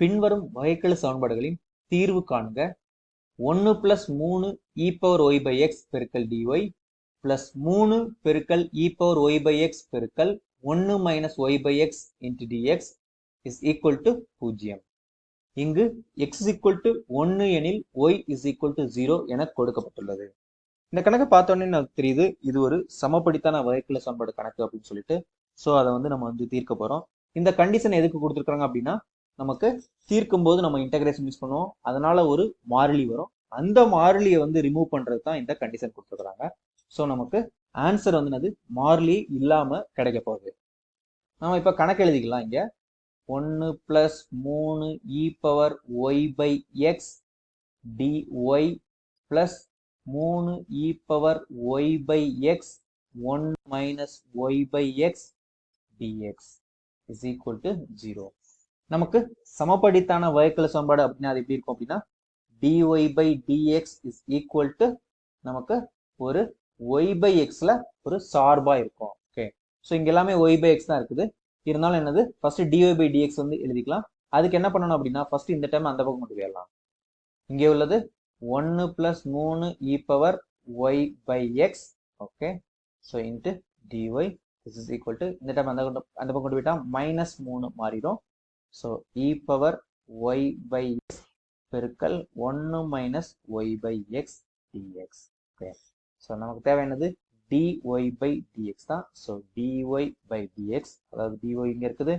பின்வரும் வகைக்கெழு சமன்பாடுகளின் தீர்வு காண்க ஒன்று பிளஸ் மூணு e power y by x பெருக்கல் டிஒய் பிளஸ் மூணு பெருக்கல் e power y by x பெருக்கல் ஒன்று minus y by x into d x is equal to பூஜ்ஜியம். இங்கு எக்ஸ் இஸ் ஈக்குவல் டு ஒன்று எனில் y is equal to zero என கொடுக்கப்பட்டுள்ளது. இந்த கணக்கை பார்த்தோன்னே நமக்கு தெரியுது. இது ஒரு சமப்படித்தான வகைக்குள்ள சமன்பாடு கணக்கு அப்படின்னு சொல்லிட்டு. ஸோ அதை வந்து நம்ம வந்து தீர்க்க போகிறோம் இந்த கண்டிஷன் எதுக்கு கொடுத்துருக்காங்க அப்படின்னா நமக்கு தீர்க்கும் போது நம்ம இன்டகிரேஷன் யூஸ் பண்ணுவோம். அதனால ஒரு மாறிலி வரும். அந்த மாறிலியை வந்து ரிமூவ் பண்றது தான் இந்த கண்டிஷன் கொடுத்துருக்குறாங்க. ஸோ நமக்கு ஆன்சர் வந்து என்னது? மாறிலி இல்லாம கிடைக்க போகுது. நம்ம இப்ப கணக்கு எழுதிக்கலாம் இங்க. ஒன்று பிளஸ் மூணு e power y by x d y plus மூணு e power y by x one minus y by x d x is equal to zero நமக்கு சமப்படித்தான வகைக்கல சமன்பாடு அப்படின்னா அது எப்படி இருக்கும் அப்படின்னா d y by d x is equal to நமக்கு ஒரு ஒய் பை எக்ஸ்ல ஒரு சார்பா இருக்கும். ஓகே ஸோ இங்க எல்லாமே ஒய் பை எக்ஸ் தான் இருக்குது. இருந்தாலும் என்னது? ஃபர்ஸ்ட் டிஒய் பை டிஎக்ஸ் வந்து எழுதிக்கலாம். அதுக்கு என்ன பண்ணணும் அப்படின்னா ஃபர்ஸ்ட் இந்த டைம் அந்த பக்கம் கொண்டு போயிடலாம். இங்கே உள்ளது ஒன்று பிளஸ் மூணு e power y by x okay so into d y this is equal to இந்த டைம் அந்த அந்த பக்கம் கொண்டு போயிட்டா மைனஸ் மூணு மாறிடும். So e power y by x பெருக்கல் ஒன்று minus y by x d x okay so நமக்கு தேவையானது d y by d x தான். So d y by d x அதாவது டிஒய் இங்கே இருக்குது?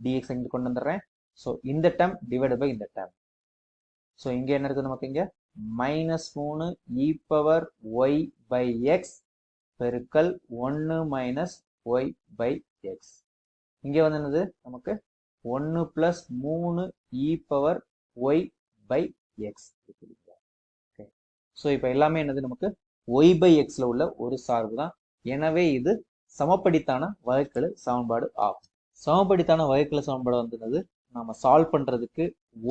டிஎக்ஸ் இங்கே கொண்டு வந்துடுறேன். ஸோ இந்த டேம் டிவைட் பை இந்த டேம் ஸோ இங்கே என்ன இருக்குது நமக்கு இங்கே? மைனஸ் மூணு e power y by x பெருக்கல் ஒன்று மைனஸ் ஒய் பை எக்ஸ் இங்கே வந்து என்னது? நமக்கு ஒன்று ப்ளஸ் மூணு e power y by x okay so இப்போ எல்லாமே என்னது நமக்கு? ஒய் பை எக்ஸில் உள்ள ஒரு சார்பு தான். எனவே இது சமப்படித்தான வகைக்கெழு சமன்பாடு ஆகும். சமப்படித்தான வகைக்கெழு சமன்பாடு வந்து நம்ம சால்வ் பண்ணுறதுக்கு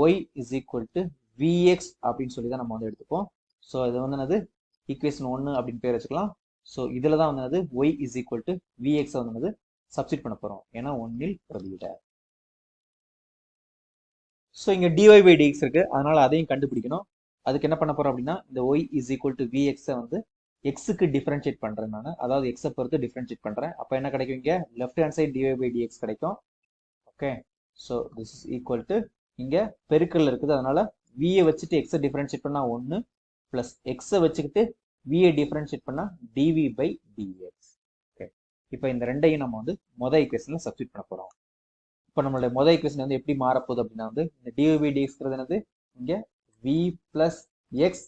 y is equal to v x அப்படின்னு சொல்லி தான் நம்ம வந்து எடுத்துப்போம். ஸோ இது வந்து என்னது? ஈக்குவேஷன் ஒன்று அப்படின்னு பேர் வச்சுக்கலாம். ஸோ இதில் தான் வந்து என்னது? Y is equal to v x வந்து என்னது? சப்ஸ்டிட் பண்ண போகிறோம் ஏன்னா ஒன்னில் பிரதியிட. ஸோ இங்கே டிஒய் பை டிஎக்ஸ் இருக்குது அதனால் அதையும் கண்டுபிடிக்கணும். அதுக்கு என்ன பண்ண போகிறோம் அப்படின்னா இந்த ஒய் இஸ் ஈக்குவல் டு விஎக்ஸை வந்து எக்ஸுக்கு டிஃப்ரென்ஷியேட் பண்ணுறேன் நான். அதாவது எக்ஸை பொறுத்து டிஃப்ரென்ஷியேட் பண்ணுறேன் அப்போ என்ன கிடைக்கும் இங்கே? Left hand side d y by d x கிடைக்கும். Okay so this is equal to இங்கே பெருக்கல் இருக்குது. அதனால் வியை வச்சுட்டு எக்ஸை டிஃப்ரென்ஷியேட் பண்ணால் ஒன்று ப்ளஸ் எக்ஸை வச்சுக்கிட்டு வியை டிஃப்ரென்ஷியேட் பண்ணால் டிவி பை டிஎக்ஸ் ஓகே இப்போ இந்த ரெண்டையும் நம்ம வந்து மொதல் ஈக்குவேஷனில் சப்ஸ்டியூட் பண்ண போகிறோம் இப்போ நம்மளுடைய முதல் ஈக்குவேஷன் வந்து எப்படி மாறப்போகுது அப்படின்னா வந்து இந்த டிவி டிஎக்ஸ்ங்கிறது என்னது? இங்கே v plus x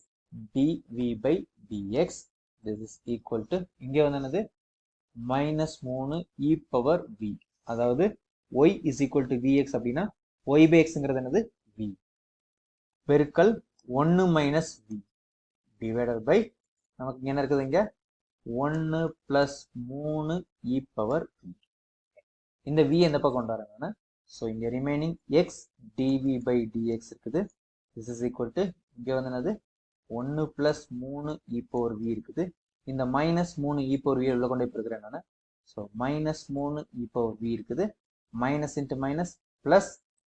d v by d x this is equal to இங்கே வந்து என்னது? மைனஸ் மூணு இ பவர் வி அதாவது y is equal to v x அப்படின்னா ஒய் பை எக்ஸுங்கிறது என்னது? வி பெருக்கல் ஒன்று மைனஸ் வி டிவைடட் பை நமக்கு என்ன இருக்குது இங்கே? ஒன்று ப்ளஸ் மூணு இ பவர் வி இந்த வி எந்த பக்கம் கொண்டு வரேன் நான் ஸோ இங்கே remaining x d v by d x இருக்குது. திஸ் இஸ் ஈக்குவல் டு இங்கே வந்து என்னது? ஒன்று ப்ளஸ் மூணு இ பவர் வி இருக்குது. இந்த மைனஸ் மூணு இப்போ ஒரு வி உள்ள கொண்டு போயிருக்கிறேன் நான். ஸோ மைனஸ் மூணு e இ வி இருக்குது. மைனஸ் இன்ட்டு மைனஸ் ப்ளஸ்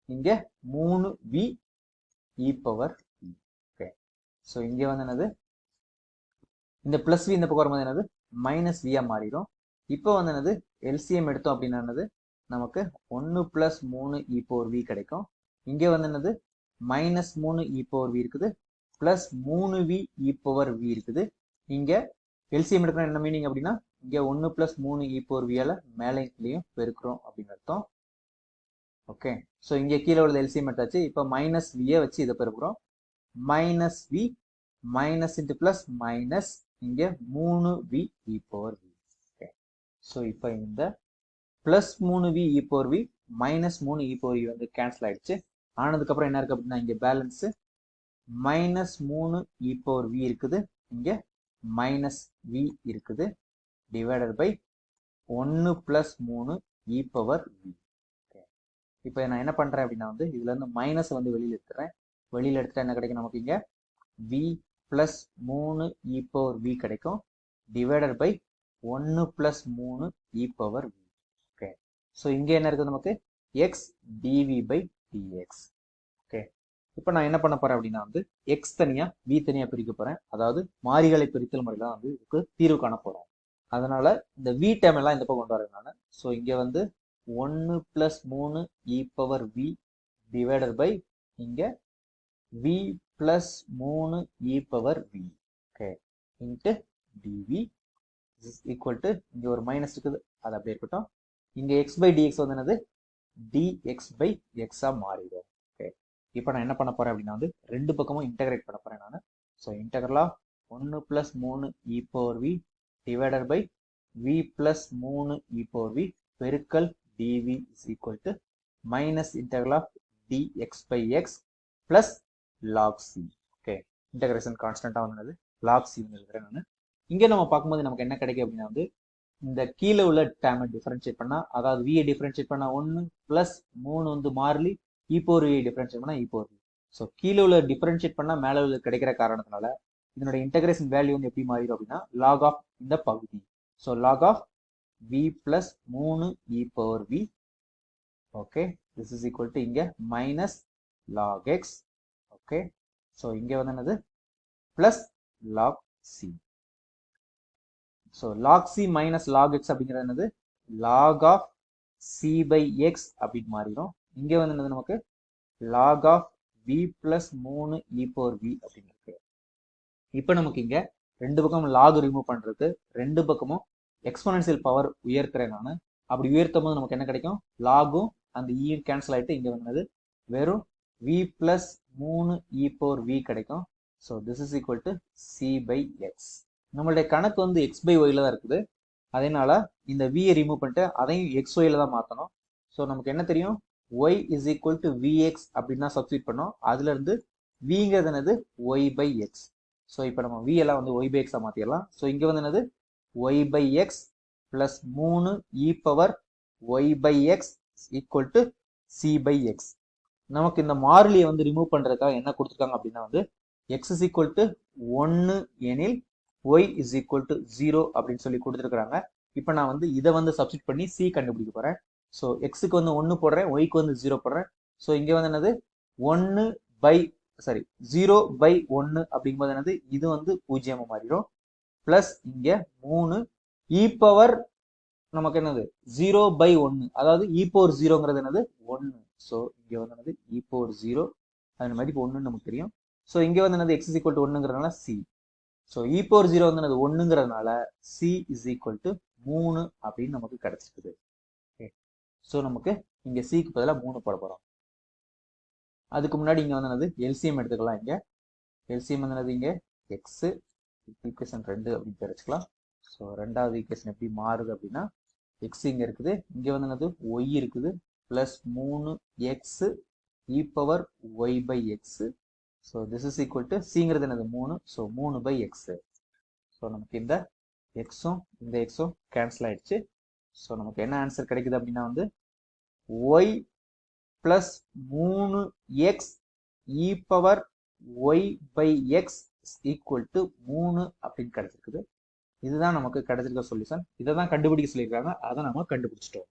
இங்கே மூணு v e power v okay so இங்கே வந்து என்னது? இந்த ப்ளஸ் வி இந்த பக்கம் வரும்போது என்னது? மைனஸ் வியாக மாறிடும். இப்போ வந்து என்னது? எல்சிஎம் எடுத்தோம் அப்படின்னா என்னது? நமக்கு ஒன்று ப்ளஸ் மூணு இ பவர் வி கிடைக்கும். இங்கே வந்து என்னது? மைனஸ் மூணு இ பவர் வி இருக்குது. ப்ளஸ் மூணு வி இ பவர் வி இருக்குது. இங்கே எல்சிஎம் எடுக்கணும் என்ன மீனிங் அப்படின்னா இங்கே ஒன்று ப்ளஸ் மூணு e இ பவர் வியால் மேலே கீழேயும் பெருக்கிறோம் அப்படின்னு அர்த்தம். ஓகே ஸோ இங்கே கீழே உள்ள எல்சிஎம் எடுத்தாச்சு. இப்போ மைனஸ் வியை வச்சு இதை பெருக்கிறோம். Minus v minus into plus minus இங்கே மூணு v e power v okay so இப்போ இந்த ப்ளஸ் மூணு வி இ வி மைனஸ் மூணு e இ வி e வந்து கேன்சல் ஆயிடுச்சு. ஆனதுக்கப்புறம் என்ன இருக்கு அப்படின்னா இங்கே பேலன்ஸு மைனஸ் மூணு இ பவர் வி இருக்குது. இங்கே மைனஸ் வி இருக்குது. டிவைடட் பை ஒன்று ப்ளஸ் மூணு இ பவர் வி இப்போ நான் என்ன பண்ணுறேன் அப்படின்னா வந்து இதுலேருந்து மைனஸ் வந்து வெளியில் எடுத்துறேன். வெளியில் எடுத்துட்டா என்ன கிடைக்கும் நமக்கு இங்கே? வி ப்ளஸ் மூணு இ பவர் வி கிடைக்கும். டிவைடட் பை ஒன்று ப்ளஸ் மூணு இ பவர் வி ஸோ இங்கே என்ன இருக்குது நமக்கு? X d v by d x okay இப்போ நான் என்ன பண்ண போறேன் அப்படின்னா வந்து எக்ஸ் தனியாக வி தனியாக பிரிக்க போகிறேன் அதாவது மாறிகளை பிரித்தல் முறையில் தான் வந்து இதுக்கு தீர்வு காண போகிறோம் அதனால இந்த வி டேம் எல்லாம் இந்த பக்கம் கொண்டு வரேன் நான் ஸோ இங்கே வந்து ஒன்று பிளஸ் மூணு e power v divided by இங்கே வி பிளஸ் மூணு e power v okay into d v equal to இங்கே ஒரு மைனஸ் இருக்குது. அது அப்படியே இருக்கட்டும். இங்க எக்ஸ் பை டிஎக்ஸ் வந்து என்னது? டிஎக்ஸ் பை எக்ஸா மாறிடும். ஓகே இப்போ நான் என்ன பண்ண போறேன் அப்படின்னா வந்து ரெண்டு பக்கமும் இன்டகிரேட் பண்ண போறேன் நான். ஸோ இன்டகரலா ஒன்று பிளஸ் மூணு e power v divided by v plus மூணு இ பவர் வி பெருக்கல் d v is equal to minus integral of d x by x plus log c okay integration கான்ஸ்டன்டா வந்தது லாக் சி எழுதுறேன் நான். இங்கே நம்ம பார்க்கும்போது நமக்கு என்ன கிடைக்கும் அப்படின்னா வந்து இந்த கீழே உள்ள டேமை டிஃபரன்ஷியேட் பண்ணால் அதாவது வியை டிஃபரன்ஷியேட் பண்ணால் ஒன்று ப்ளஸ் மூணு வந்து மாறிலி இப்போ ஒரு வியை டிஃபரன்ஷியேட் பண்ணால் இப்போ ஒரு ஸோ கீழே உள்ள டிஃபரன்ஷியேட் பண்ணால் மேலே உள்ள கிடைக்கிற காரணத்தினால இதனோட இன்டகிரேஷன் வேல்யூ வந்து எப்படி மாறிடும் அப்படின்னா லாக் ஆஃப் இந்த பகுதி. So log of v plus மூணு e power v okay this is equal to இங்கே minus log x okay so இங்கே வந்து என்னது? Plus log c so log c minus log x அப்படிங்கிறது என்னது? Log of c by x அப்படின்னு மாறிடும். இங்கே வந்து என்னது நமக்கு? லாக் ஆஃப் வி பிளஸ் மூணு இ போர் வி அப்படின்னு இருக்கு. இப்போ நமக்கு இங்கே ரெண்டு பக்கம் லாக் ரிமூவ் பண்ணுறது ரெண்டு பக்கமும் எக்ஸ்போனன்சியல் பவர் உயர்த்துறேன் நான். அப்படி உயர்த்தும் போது நமக்கு என்ன கிடைக்கும்? லாகும் அந்த e இ கேன்சல் ஆகிட்டு இங்கே வந்தது வெறும் வி பிளஸ் மூணு இ போர் வி கிடைக்கும். So this is equal to c by x நம்மளுடைய கணக்கு வந்து எக்ஸ் பை ஒய்ல தான் இருக்குது. அதனால இந்த வியை ரிமூவ் பண்ணிட்டு அதையும் எக்ஸ் ஒயில் தான் மாற்றணும் ஸோ நமக்கு என்ன தெரியும்? Y is equal to v x அப்படின்னு தான் சப்ஸ்டியூட் பண்ணோம். அதுலேருந்து விங்கிறது என்னது? ஒய் பை எக்ஸ் ஸோ இப்போ நம்ம வி எல்லாம் வந்து ஒய் பை எக்ஸாக மாற்றிடலாம் ஸோ இங்கே வந்து என்னது? ஒய் பை எக்ஸ் ப்ளஸ் மூணு e power y by x equal to c by x நமக்கு இந்த மாறிலியை வந்து ரிமூவ் பண்ணுறதுக்காக என்ன கொடுத்துருக்காங்க அப்படின்னா வந்து எக்ஸ் இஸ் ஈக்குவல் டு ஒன்று எனில் y is equal to zero அப்படின்னு சொல்லி கொடுத்துருக்குறாங்க. இப்போ நான் வந்து இதை வந்து சப்ஸ்டிட் பண்ணி சி கண்டுபிடிக்க போகிறேன் ஸோ எக்ஸுக்கு வந்து ஒன்று போடுறேன் ஒய்க்கு வந்து ஜீரோ போடுறேன். ஸோ இங்கே வந்து என்னது? ஒன்று பை சாரி ஜீரோ பை ஒன்று அப்படிங்கும்போது என்னது? இது வந்து பூஜ்ஜியமாக மாறிடும். ப்ளஸ் இங்கே மூணு e இ பவர் நமக்கு என்னது? ஜீரோ பை ஒன்று அதாவது e இ பவர் ஜீரோங்கிறது என்னது? ஒன்று ஸோ இங்கே வந்து என்னது? E இ பவர் ஜீரோ அதன் மதிப்பு ஒன்றுன்னு நமக்கு தெரியும். ஸோ இங்கே வந்து என்னது? X is equal to ஒன்றுங்கிறதுனால c so e e power zero வந்து என்னது ஒன்றுங்கிறதுனால சி இஸ் ஈக்குவல் டு மூணு அப்படின்னு நமக்கு கிடச்சிருக்குது. ஸோ நமக்கு இங்கே சிக்கு பதிலாக மூணு போட போகிறோம் அதுக்கு முன்னாடி இங்கே வந்து என்னது எல்சிஎம் எடுத்துக்கலாம் இங்கே. எல்சிஎம் வந்து என்னது எக்ஸு எக்ஸ் ஈக்குவேஷன் ரெண்டு அப்படின்னு தெரிஞ்சுக்கலாம் ஸோ ரெண்டாவது ஈக்குவேஷன் எப்படி மாறுது அப்படின்னா எக்ஸ் இங்கே இருக்குது இங்கே வந்து என்னது ஒய் இருக்குது ப்ளஸ் மூணு x e power y by x so this is equal to சிங்கிறது என்னது? மூணு. ஸோ மூணு பை எக்ஸ் ஸோ நமக்கு இந்த எக்ஸும் இந்த எக்ஸும் கேன்சல் ஆயிடுச்சு. ஸோ நமக்கு என்ன ஆன்சர் கிடைக்குது அப்படின்னா வந்து ஒய் பிளஸ் மூணு x e power y by x equal to மூணு அப்படின்னு கிடைச்சிருக்குது. இதுதான் நமக்கு கிடைச்சிருக்க சொல்யூஷன் இதை தான் கண்டுபிடிக்க சொல்லியிருக்காங்க. அதை நம்ம கண்டுபிடிச்சிட்டோம்.